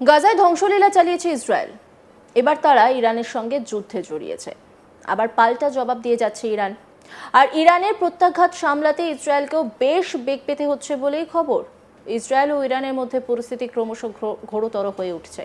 গাজায় ধ্বংসলীলা চালিয়েছে ইসরায়েল। এবার তারা ইরানের সঙ্গে যুদ্ধে জড়িয়েছে। আবার পাল্টা জবাব দিয়ে যাচ্ছে ইরান। আর ইরানের প্রত্যাঘাত সামলাতে ইসরায়েলকেও বেশ বেগ পেতে হচ্ছে বলেই খবর। ইসরায়েল ও ইরানের মধ্যে পরিস্থিতি ক্রমশ ঘোরতর হয়ে উঠছে।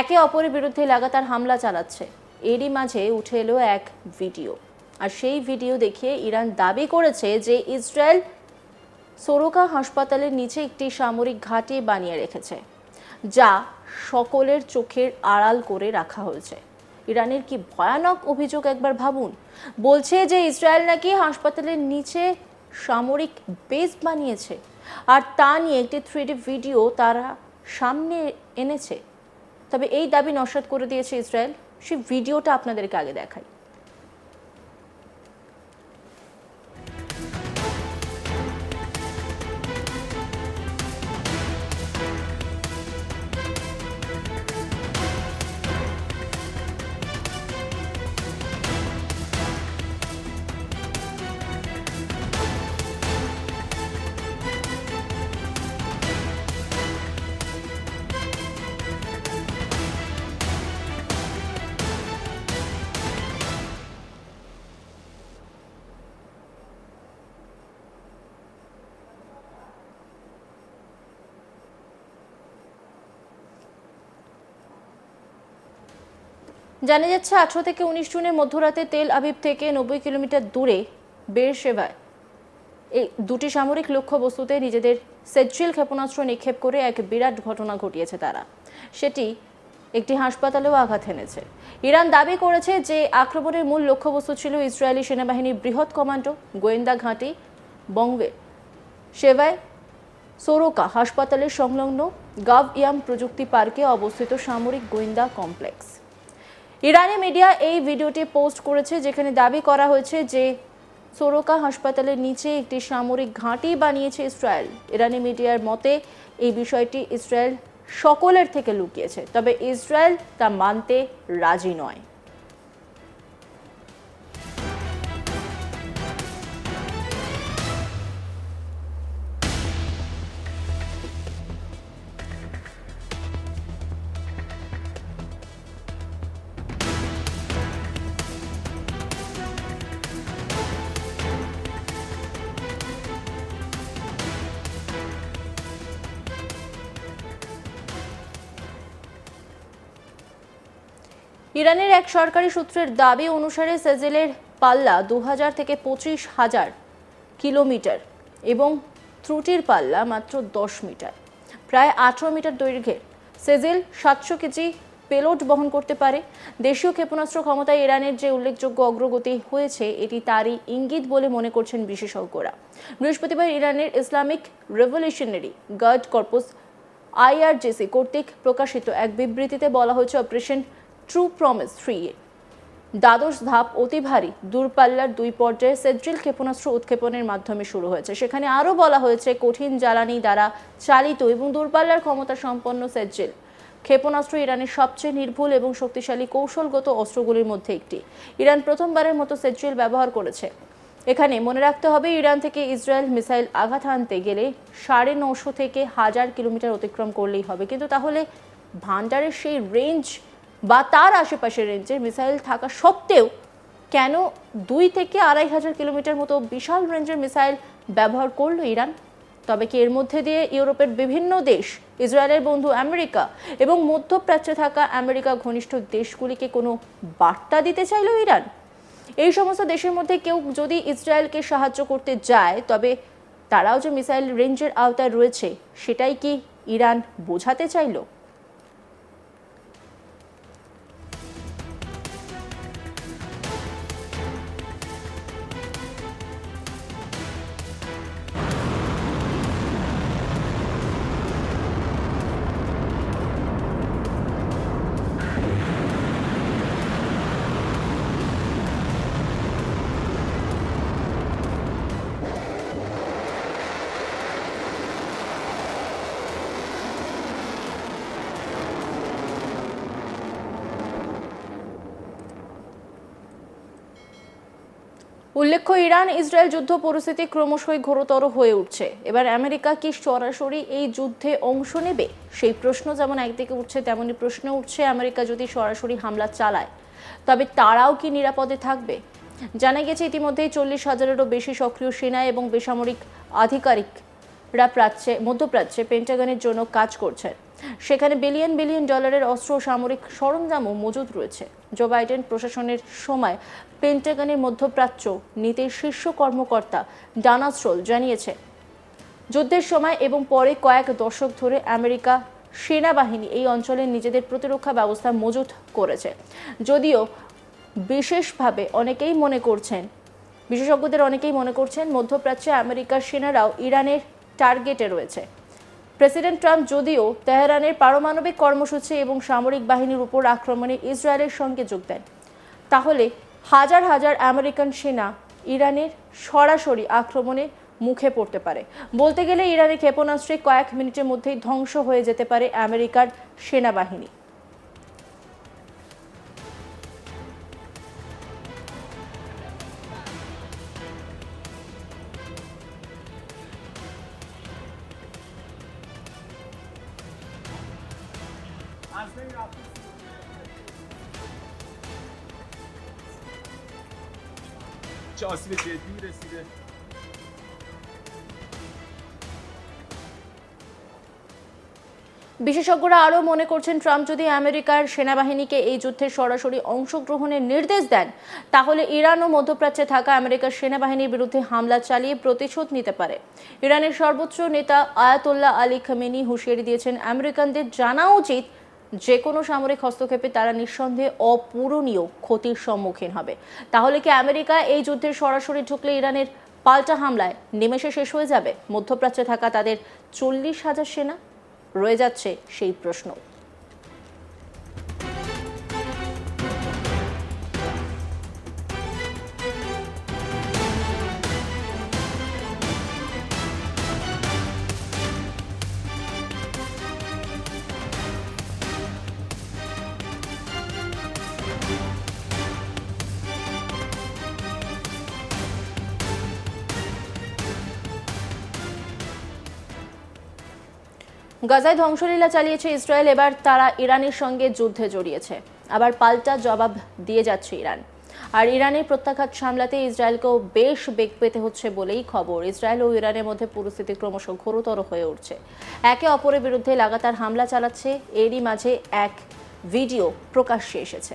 একে অপরের বিরুদ্ধে লাগাতার হামলা চালাচ্ছে। এরই মাঝে উঠে এলো এক ভিডিও। আর সেই ভিডিও দেখিয়ে ইরান দাবি করেছে যে ইসরায়েল সোরোকা হাসপাতালের নিচে একটি সামরিক ঘাঁটি বানিয়ে রেখেছে। যা সকলের চোখের আড়াল করে রাখা হয়েছে। ইরানের কি ভয়ানক অভিযোগ একবার ভাবুন? বলছে যে ইসরায়েল নাকি হাসপাতালের নিচে সামরিক বেস বানিয়েছে। আর তা নিয়ে একটি থ্রিডি ভিডিও তারা সামনে এনেছে। তবে এই দাবি নস্বাত করে দিয়েছে ইসরায়েল। সেই ভিডিওটা আপনাদেরকে আগে দেখাই। জানা যাচ্ছে, আঠারো থেকে উনিশ জুনের মধ্যরাতে তেল আবিব থেকে নব্বই কিলোমিটার দূরে বের সেবায়। এই দুটি সামরিক লক্ষ্যবস্তুতে নিজেদের সেজ্রিল ক্ষেপণাস্ত্র নিক্ষেপ করে এক বিরাট ঘটনা ঘটিয়েছে তারা। সেটি একটি হাসপাতালেও আঘাত এনেছে। ইরান দাবি করেছে যে আক্রমণের মূল লক্ষ্যবস্তু ছিল ইসরায়েলি সেনাবাহিনীর বৃহৎ কমান্ডো, গোয়েন্দা ঘাঁটি, বঙ্গে সেবায়। সোরোকা হাসপাতালের সংলগ্ন গাভ ইয়াম প্রযুক্তি পার্কে অবস্থিত সামরিক গোয়েন্দা কমপ্লেক্স। ইরানি মিডিয়া এই ভিডিওটি পোস্ট করেছে, যেখানে দাবি করা হয়েছে যে সোরোকা হাসপাতালের নিচে একটি সামরিক ঘাঁটি বানিয়েছে ইসরায়েল। ইরানি মিডিয়ার মতে, এই বিষয়টি ইসরায়েল সকলের থেকে লুকিয়েছে, তবে ইসরায়েল তা মানতে রাজি নয়। ইরানের এক সরকারি সূত্রের দাবি অনুসারে সেজেলের পাল্লা দু হাজার থেকে পঁচিশ হাজার কিলোমিটার এবং ত্রুটির পাল্লা মাত্র দশ মিটার। প্রায় আঠারো মিটার দৈর্ঘ্যের সেজেল সাতশো কেজি পেলোড বহন করতে পারে। দেশীয় ক্ষেপণাস্ত্র ক্ষমতায় ইরানের যে উল্লেখযোগ্য অগ্রগতি হয়েছে, এটি তারই ইঙ্গিত বলে মনে করছেন বিশেষজ্ঞরা। বৃহস্পতিবার ইরানের Islamic revolutionary guard corps IRGC কর্তৃক প্রকাশিত এক বিবৃতিতে বলা হয়েছে, অপারেশন ট্রু প্রমিস থ্রি দ্বাদশ ধাপ অতি ভারী, দূরপাল্লার দুই পর্যায়ে সেদ্রিল ক্ষেপণাস্ত্র উৎক্ষেপণের মাধ্যমে শুরু হয়েছে। সেখানে আরও বলা হয়েছে, কঠিন জ্বালানি দ্বারা চালিত এবং দূরপাল্লার ক্ষমতা সম্পন্ন সেজ্রিল ক্ষেপণাস্ত্র ইরানের সবচেয়ে নির্ভুল এবং শক্তিশালী কৌশলগত অস্ত্রগুলির মধ্যে একটি। ইরান প্রথমবারের মতো সেজ্রিল ব্যবহার করেছে। এখানে মনে রাখতে হবে, ইরান থেকে ইসরায়েল মিসাইল আঘাত হানতে গেলে সাড়ে নশো থেকে হাজার কিলোমিটার অতিক্রম করলেই হবে। কিন্তু তাহলে ভান্ডারের সেই রেঞ্জ বা তার আশেপাশের রেঞ্জের মিসাইল থাকা সত্ত্বেও কেন দুই থেকে আড়াই হাজার কিলোমিটার মতো বিশাল রেঞ্জের মিসাইল ব্যবহার করল ইরান? তবে কি এর মধ্যে দিয়ে ইউরোপের বিভিন্ন দেশ, ইসরায়েলের বন্ধু আমেরিকা এবং মধ্যপ্রাচ্যে থাকা আমেরিকা ঘনিষ্ঠ দেশগুলিকে কোনো বার্তা দিতে চাইল ইরান? এই সমস্ত দেশের মধ্যে কেউ যদি ইসরায়েলকে সাহায্য করতে যায়, তবে তারাও যে মিসাইল রেঞ্জের আওতায় রয়েছে, সেটাই কি ইরান বোঝাতে চাইলো? উল্লেখ্য ইরান ইসরায়েল যুদ্ধ পরিস্থিতি ক্রমশই ঘোরতর হয়ে উঠছে। এবার আমেরিকা কি সরাসরি এই যুদ্ধে অংশ নেবে? সেই প্রশ্ন যেমন একদিকে উঠছে তেমনি প্রশ্ন উঠছে আমেরিকা যদি সরাসরি হামলা চালায়। তবে তারাও কি নিরাপদে থাকবে? জানা গেছে, ইতিমধ্যেই চল্লিশ হাজারেরও বেশি সক্রিয় সেনা এবং বেসামরিক আধিকারিকরা প্রাচ্যে, মধ্যপ্রাচ্যে পেন্টাগনের জন্য কাজ করছেন। সেখানে বিলিয়ন বিলিয়ন ডলারের অস্ত্র সামরিক সরঞ্জামও মজুদ রয়েছে। জো বাইডেন প্রশাসনের সময় পেন্টাগনের মধ্যপ্রাচ্য নীতির শীর্ষ কর্মকর্তা ডানাস্ট্রোল জানিয়েছে। যুদ্ধের সময় এবং পরে কয়েক দশক ধরে আমেরিকা সেনাবাহিনী এই অঞ্চলে নিজেদের প্রতিরক্ষা ব্যবস্থা মজুত করেছে। যদিও বিশেষভাবে অনেকেই মনে করছেন, বিশেষজ্ঞদের অনেকেই মনে করছেন মধ্যপ্রাচ্যে আমেরিকার সেনারাও ইরানের টার্গেটে রয়েছে। প্রেসিডেন্ট ট্রাম্প যদিও তেহরানের পারমাণবিক কর্মসূচি এবং সামরিক বাহিনীর উপর আক্রমণে ইসরায়েলের সঙ্গে যোগ দেন। তাহলে হাজার হাজার আমেরিকান সেনা ইরানের সরাসরি আক্রমণে মুখে পড়তে পারে। বলতে গেলে ইরানের ক্ষেপণাস্ত্রে কয়েক মিনিটের মধ্যেই ধ্বংস হয়ে যেতে পারে আমেরিকার সেনাবাহিনী। چه آسیب جدی رسیده বিশেষজ্ঞরা আরও মনে করছেন ট্রাম্প যদি আমেরিকার সেনাবাহিনীকে এই যুদ্ধে সরাসরি অংশগ্রহণের নির্দেশ দেন তাহলে ইরান ও মধ্যপ্রাচ্যে থাকা আমেরিকার সেনাবাহিনীর বিরুদ্ধে হামলা চালিয়ে প্রতিশোধ নিতে পারে ইরানের সর্বোচ্চ নেতা আয়াতুল্লাহ আলী খামেনি হুঁশিয়ারি দিয়েছেন আমেরিকানদের জানা উচিত যে কোনো সামরিক হস্তক্ষেপে তারা নিঃসন্দেহে অপূরণীয় ক্ষতির সম্মুখীন হবে। তাহলে কি আমেরিকা এই যুদ্ধের সরাসরি ঢুকলে ইরানের পাল্টা হামলায় নেমেষে শেষ হয়ে যাবে? মধ্যপ্রাচ্যে থাকা তাদের চল্লিশ হাজার সেনা? রয়ে যাচ্ছে সেই প্রশ্ন। গাজায় ধ্বংসলীলা চালিয়েছে ইসরায়েল, এবার তারা ইরানের সঙ্গে যুদ্ধে জড়িয়েছে। আবার পাল্টা জবাব দিয়ে যাচ্ছে ইরান। আর ইরানের প্রত্যাঘাত সামলাতে ইসরায়েলকেও বেশ বেগ পেতে হচ্ছে বলেই খবর। ইসরায়েল ও ইরানের মধ্যে পরিস্থিতি ক্রমশ ঘোরতর হয়ে উঠছে। একে অপরের বিরুদ্ধে লাগাতার হামলা চালাচ্ছে। এরই মাঝে এক ভিডিও প্রকাশ্যে এসেছে।